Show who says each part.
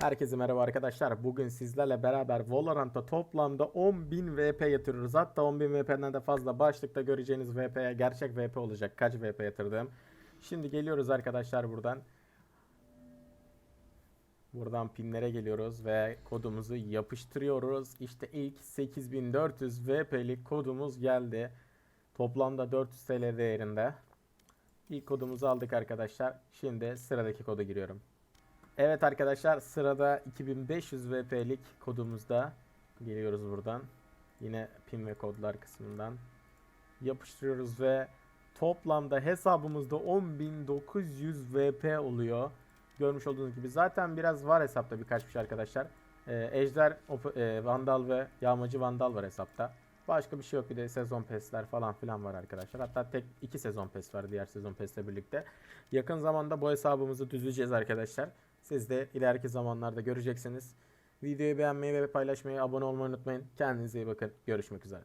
Speaker 1: Herkese merhaba arkadaşlar. Bugün sizlerle beraber Valorant'ta toplamda 10.000 VP yatırıyoruz. Hatta 10.000 VP'den de fazla başlıkta göreceğiniz VP'ye gerçek VP olacak. Kaç VP yatırdım. Şimdi geliyoruz arkadaşlar buradan. Buradan pinlere geliyoruz ve kodumuzu yapıştırıyoruz. İşte ilk 8400 VP'lik kodumuz geldi. Toplamda 400 TL değerinde. İlk kodumuzu aldık arkadaşlar. Şimdi sıradaki koda giriyorum. Evet arkadaşlar sırada 2500 VP'lik kodumuzda geliyoruz buradan. Yine pin ve kodlar kısmından yapıştırıyoruz ve toplamda hesabımızda 10.900 VP oluyor. Görmüş olduğunuz gibi zaten biraz var hesapta birkaç bir şey arkadaşlar. Ee, Ejder, e, Vandal ve Yağmacı Vandal var hesapta. Başka bir şey yok bir de sezon pesler falan filan var arkadaşlar. Hatta tek iki sezon pes var diğer sezon pesle birlikte. Yakın zamanda bu hesabımızı düzleyeceğiz arkadaşlar. Siz de ileriki zamanlarda göreceksiniz. Videoyu beğenmeyi ve paylaşmayı, abone olmayı unutmayın. Kendinize iyi bakın. Görüşmek üzere.